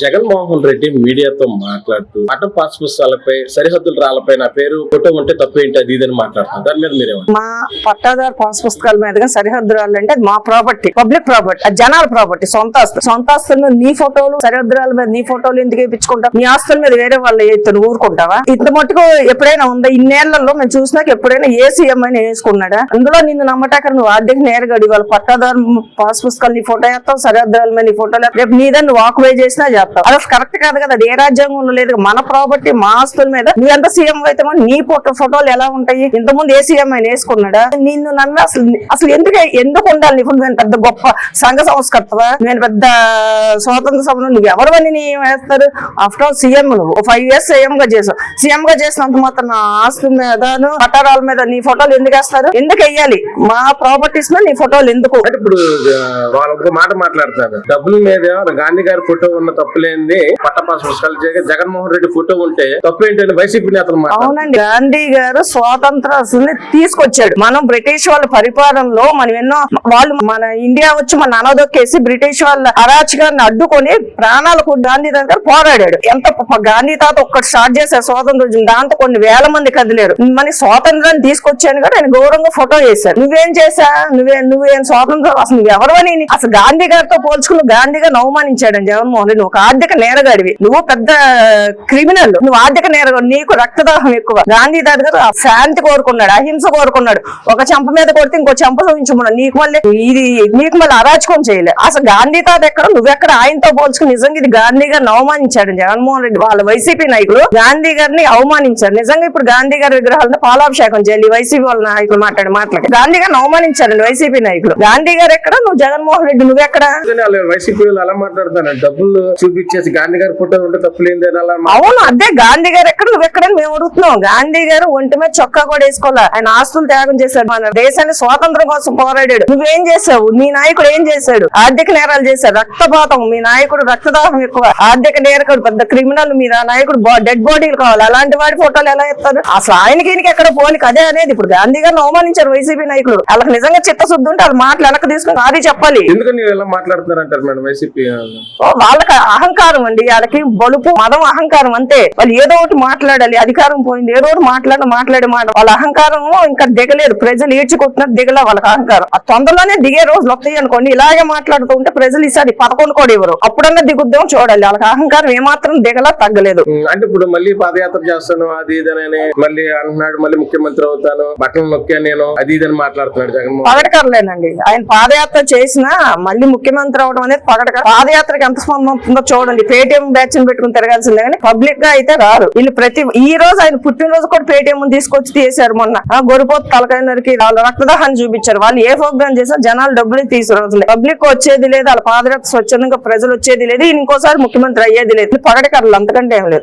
జగన్మోహన్ రెడ్డి మీడియాతో మాట్లాడుతూ అటం పాస్ సరిహద్దుల రాళ్ళపై నా పేరు ఫోటో ఉంటే తప్పు ఏంటి? అది ఇదని మాట్లాడుతున్నారు. దాని మీద మీరే మా పట్టాదారు పాస్ పుస్తకాల సరిహద్దు రాళ్ళు అంటే అది మా ప్రాపర్టీ పబ్లిక్ ప్రాపర్టీ అది జనాల ప్రాపర్టీ సొంత ఆస్తులు సొంత ఆస్తుల నీ ఫోటోలు సరిహద్దురాల మీద నీ ఫోటోలు ఎందుకు వేయించుకుంటావు? నీ ఆస్తుల మీద వేరే వాళ్ళు ఎత్తును ఊరుకుంటావా? ఇంత మట్టుకు ఎప్పుడైనా ఉందా? ఇన్నేళ్ళలో మేము చూసినాక ఎప్పుడైనా ఏ సీఎం అని వేసుకున్నాడా? అందులో నిన్ను నమ్మటాక నువ్వు ఆర్థిక నేరుగా అడిగాలి పట్టాదారు పాస్ పుస్తకాలు నీ ఫోటో వేస్తావు సరిహద్దురాల మీద నీ ఫోటో రేపు నీదని నువ్వు వాక్ వే చేసినా చేస్తావు. అది కరెక్ట్ కాదు కదా అది ఏ రాజ్యాంగంలో లేదు మన ప్రాపర్టీ మా ఆస్తుల మీద నువ్వు ఎంత సీఎం అయితే నీ ఫోటో ఫోటోలు ఎలా ఉంటాయి? ఇంతకుముందు ఏ సీఎం ఆయన వేసుకున్నాడా? నిన్ను నన్ను అసలు అసలు ఎందుకు ఎందుకు ఉండాలి? ఇప్పుడు నేను పెద్ద గొప్ప సంఘ సంస్కర్తవా? నేను పెద్ద స్వాతంత్ర సమరం నువ్వు ఎవరు అని వేస్తారు? ఆఫ్టర్ ఆల్ సీఎం నువ్వు. ఫైవ్ ఇయర్స్ సీఎం గా చేసావు. సీఎం గా చేసినంత మాత్రం నా ఆస్తుల మీద పట్టారాల మీద నీ ఫోటోలు ఎందుకు వేస్తారు? ఎందుకు వెయ్యాలి మా ప్రాపర్టీస్ మీద నీ ఫోటోలు ఎందుకు? ఇప్పుడు ఆ, మాట మాట్లాడతారు డబ్బుల మీద గాంధీ గారి ఫోటో ఉన్న తప్పులేంది. పట్ట పుస్తకాలు జగన్మోహన్ రెడ్డి ఫోటో ఉంటే తప్పు వైసీపీ నేతలు అవునండి. గాంధీ గారు స్వాతంత్రాన్ని తీసుకొచ్చాడు. మనం బ్రిటిష్ వాళ్ళ పరిపాలనలో మనం ఎన్నో వాళ్ళు మన ఇండియా వచ్చి మన అనదొక్కేసి బ్రిటిష్ వాళ్ళ అరాచకాన్ని అడ్డుకొని ప్రాణాలకు గాంధీ దగ్గర పోరాడాడు. ఎంత గాంధీ తాత ఒక్కటి స్టార్ట్ చేశారు స్వాతంత్రం దాంతో కొన్ని వేల మంది కదిలేరు. మన స్వాతంత్రాన్ని తీసుకొచ్చాను కూడా ఆయన గౌరవంగా ఫోటో చేశారు నువ్వేం చేశా? నువ్వే నువ్వేం స్వాతంత్రం? అసలు ఎవరు అని అసలు గాంధీ గారితో పోల్చుకుని గాంధీ గారిని అవమానించాడు జగన్మోహన్ రెడ్డి. నువ్వు ఒక ఆర్థిక నేరగాడివి. నువ్వు పెద్ద క్రిమినల్ నువ్వు ఆర్థిక నేరగాడు నీకు రక్తదాహం ఎక్కువ. గాంధీ తాత గారు శాంతి కోరుకున్నాడు అహింస కోరుకున్నాడు. ఒక చెంప మీద కొడితే ఇంకో చెంప చూపించమన్నాడు నీకు మళ్ళీ ఇది నీకు మళ్ళీ అరాచకం చేయలే. అసలు గాంధీ తాత ఎక్కడ? నువ్వెక్కడ ఆయనతో పోల్చుకుని నిజంగా ఇది గాంధీ గారిని అవమానించాడు. జగన్మోహన్ రెడ్డి వాళ్ళ వైసీపీ నాయకులు గాంధీ గారిని అవమానించారు. నిజంగా ఇప్పుడు గాంధీ గారి విగ్రహాలను పాలాభిషేకం చేయాలి. వైసీపీ వాళ్ళ నాయకులు మాట్లాడి మాట్లాడి గాంధీ గారిని అవమానించారండి వైసీపీ నాయకులు. గాంధీ గారు ఎక్కడ? నువ్వు జగన్మోహన్ రెడ్డి నువ్వెక్కడ? వైసీపీ వాళ్ళు అలా మాట్లాడతాను డబ్బులు చూపించేసి గాంధీ గారి ఫోటో ఉంటే తప్పులేంది అవును అదే గాంధీ గారు ఎక్కడ నువ్వు ఎక్కడని మేము అడుగుతున్నాం. గాంధీ గారు ఒంటి మీద చొక్కా కూడా వేసుకోవాలి? ఆయన ఆస్తులు త్యాగం చేశాడు. మన దేశాన్ని స్వాతంత్రం కోసం పోరాడాడు. నువ్వేం చేసావు? నీ నాయకుడు ఏం చేశాడు? ఆర్థిక నేరాలు చేశాడు. రక్తపాతం మీ నాయకుడు రక్తదాహం ఎక్కువ. ఆర్థిక నేరకుడు పెద్ద క్రిమినల్ మీ నాయకుడు డెడ్ బాడీలు కావాలి. అలాంటి వాడి ఫోటోలు ఎలా ఇస్తారు అసలు ఆయనకి ఈయనకి ఎక్కడ పోలిక అదే అనేది ఇప్పుడు గాంధీ గారిని అవమానించారు వైసీపీ నాయకులు. వాళ్ళకి నిజంగా చిత్తశుద్ధి ఉంటే వాళ్ళు మాటలు వెనక్కి తీసుకుని అది చెప్పాలి. ఎందుకని ఇలా మాట్లాడుతున్నారు అంటారు మేడం వైసీపీ వాళ్ళకి అహంకారం అండి. వాళ్ళకి బలుపు మదం అహంకారం అంతే. వాళ్ళు ఏదో ఒకటి మాట్లాడాలి అధికారం పోయింది. ఏదో ఒకటి మాట్లాడి మాట్లాడే మాట. వాళ్ళ అహంకారం ఇంకా దిగలేదు. ప్రజలు ఈడ్చుకుంటున్నారు దిగలే వాళ్ళకి అహంకారం. ఆ తొందరలోనే దిగే రోజులు వస్తాయి అనుకోండి. ఇలాగే మాట్లాడుతూ ఉంటే ప్రజలు ఈసారి పదకొండు కూడా ఇవ్వరు. అప్పుడన్నా దిగుద్దాం చూడాలి. వాళ్ళకి అహంకారం ఏమాత్రం దిగలా తగ్గలేదు. అంటే ఇప్పుడు మళ్ళీ పాదయాత్ర చేస్తాను అది ఇదని మళ్ళీ అంటున్నాడు మళ్ళీ ముఖ్యమంత్రి అవుతాను బట్టలు నొక్కా నేను అది ఇదని మాట్లాడుతున్నాడు జగన్మోహన్ పగడకరలేనండి ఆయన పాదయాత్ర చేసినా మళ్ళీ ముఖ్యమంత్రి అవడం అనేది పగడక పాదయాత్రకి ఎంత స్పందన చూడండి పేటీఎం బ్యాచ్ పెట్టుకుని తిరగాల్సిందే కానీ పబ్లిక్గా అయితే రారు. వీళ్ళు ప్రతి ఈ రోజు ఆయన పుట్టినరోజు కూడా పేటీఎం తీసుకొచ్చి తీసారు మొన్న. ఆ గొరిపోతు తలకైనరికి వాళ్ళు రక్తదాహాన్ని చూపించారు. వాళ్ళు ఏ ప్రోగ్రామ్ చేసినా జనాలు డబ్బులు తీసుకురావట్లేదు. పబ్లిక్ వచ్చేది లేదు వాళ్ళ పాదయాత్ర స్వచ్ఛందంగా ప్రజలు వచ్చేది లేదు ఇంకోసారి ముఖ్యమంత్రి అయ్యేది లేదు. పగడకరలు అంతకంటే ఏం లేదు.